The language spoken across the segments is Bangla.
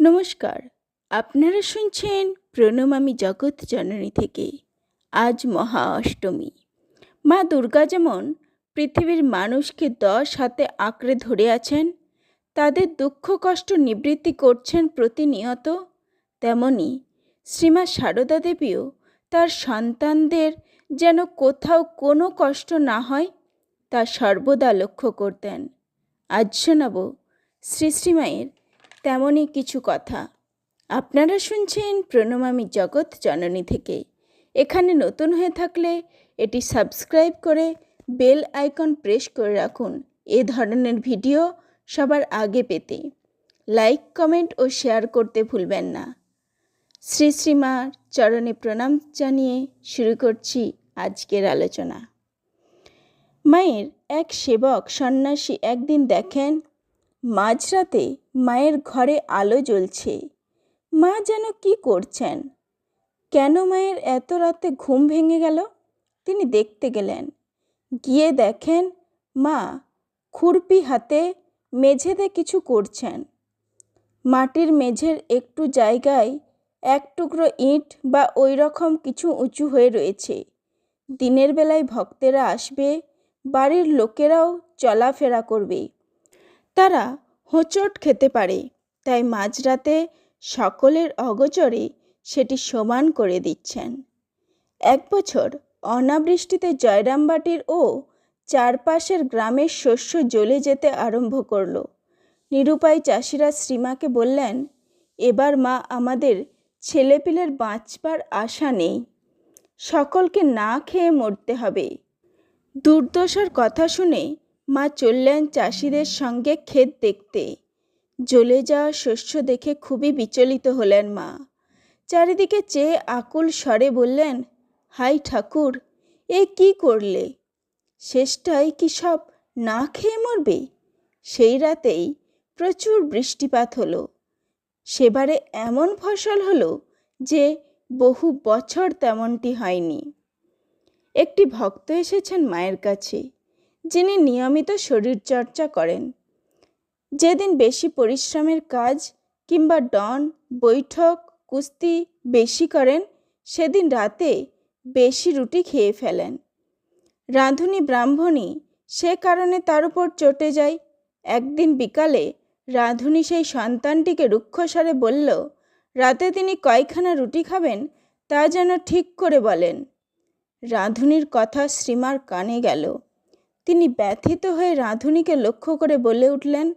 নমস্কার। আপনারা শুনছেন প্রণমামী জগৎ জননী থেকে। আজ মহা অষ্টমী। মা দুর্গা যেমন পৃথিবীর মানুষকে দশ হাতে আঁকড়ে ধরে আছেন, তাদের দুঃখ, কষ্ট, নিবৃত্তি করছেন প্রতিনিয়ত, তেমনি শ্রীমা সারদা দেবীও তার সন্তানদের যেন কোথাও কোনো কষ্ট না হয়, তা সর্বদা লক্ষ্য করতেন। আজ শোনাব শ্রী শ্রীমায়ের তেমনই কিছু কথা। আপনারা শুনছেন প্রণমামি জগৎ জননী থেকে। এখানে নতুন হয়ে থাকলে এটি সাবস্ক্রাইব করে বেল আইকন প্রেস করে রাখুন। এ ধরনের ভিডিও সবার আগে পেতে লাইক, কমেন্ট ও শেয়ার করতে ভুলবেন না। শ্রী শ্রীমার চরণে প্রণাম জানিয়ে শুরু করছি আজকের আলোচনা। মায়ের এক সেবক সন্ন্যাসী একদিন দেখেন মাঝরাতে মায়ের ঘরে আলো জ্বলছে। মা যেন কি করছেন? কেন মায়ের এত রাতে ঘুম ভেঙে গেল? তিনি দেখতে গেলেন। গিয়ে দেখেন, মা, খুরপি হাতে মেঝেতে কিছু করছেন। মাটির মেঝের একটু জায়গায় এক টুকরো ইট বা ওই রকম কিছু উঁচু হয়ে রয়েছে। দিনের বেলায় ভক্তেরা আসবে, বাড়ির লোকেরাও চলাফেরা করবে। তারা হোঁচট খেতে পারে। তাই মাঝরাতে সকলের অগোচরে সেটি সমান করে দিচ্ছেন। এক বছর অনাবৃষ্টিতে জয়রামবাটির ও চারপাশের গ্রামের শস্য জ্বলে যেতে আরম্ভ করল। নিরুপায় চাষিরা শ্রীমাকে বললেন, এবার মা আমাদের ছেলেপিলের বাঁচবার আশা নেই। সকলকে না খেয়ে মরতে হবে। দুর্দশার কথা শুনে মা চললেন চাষিদের সঙ্গে ক্ষেত দেখতে। জ্বলে যাওয়া শস্য দেখে খুবই বিচলিত হলেন মা। চারিদিকে চেয়ে আকুল স্বরে বললেন, হাই ঠাকুর, এ কি করলে? শেষটাই কি সব না খেয়ে মরবে? সেই রাতেই প্রচুর বৃষ্টিপাত হলো। সেবারে এমন ফসল হলো যে বহু বছর তেমনটি হয়নি। একটি ভক্ত এসেছেন মায়ের কাছে। যিনি নিয়মিত শরীরচর্চা করেন। যেদিন বেশি পরিশ্রমের কাজ কিংবা ডন, বৈঠক, কুস্তি বেশি করেন, সেদিন রাতে বেশি রুটি খেয়ে ফেলেন। রাঁধুনি ব্রাহ্মণী সে কারণে তার উপর চটে যায়। একদিন বিকালে রাঁধুনি সেই সন্তানটিকে রুক্ষস্বরে বলল, রাতে তিনি কয়খানা রুটি খাবেন তা যেন ঠিক করে বলেন। রাঁধুনির কথা শ্রীমার কানে গেল। তিনি ব্যথিত হয়ে রাঁধুনিকে লক্ষ্য করে বলে উঠলেন,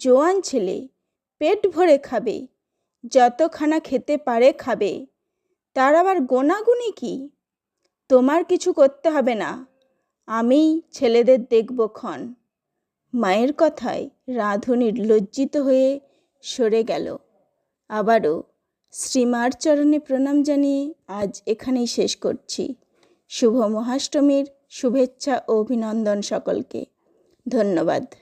জোয়ান ছেলে, পেট ভরে খাবে, যতখানা খেতে পারে খাবে, তার আবার গোনাগুনি কি? তোমার কিছু করতে হবে না আমি ছেলেদের দেখব ক্ষণ। মায়ের কথায় রাঁধুনির লজ্জিত হয়ে সরে গেল। আবারও শ্রীমার চরণে প্রণাম জানিয়ে আজ এখানেই শেষ করছি। শুভ মহাষ্টমীর শুভেচ্ছা ও অভিনন্দন সকলকে। ধন্যবাদ।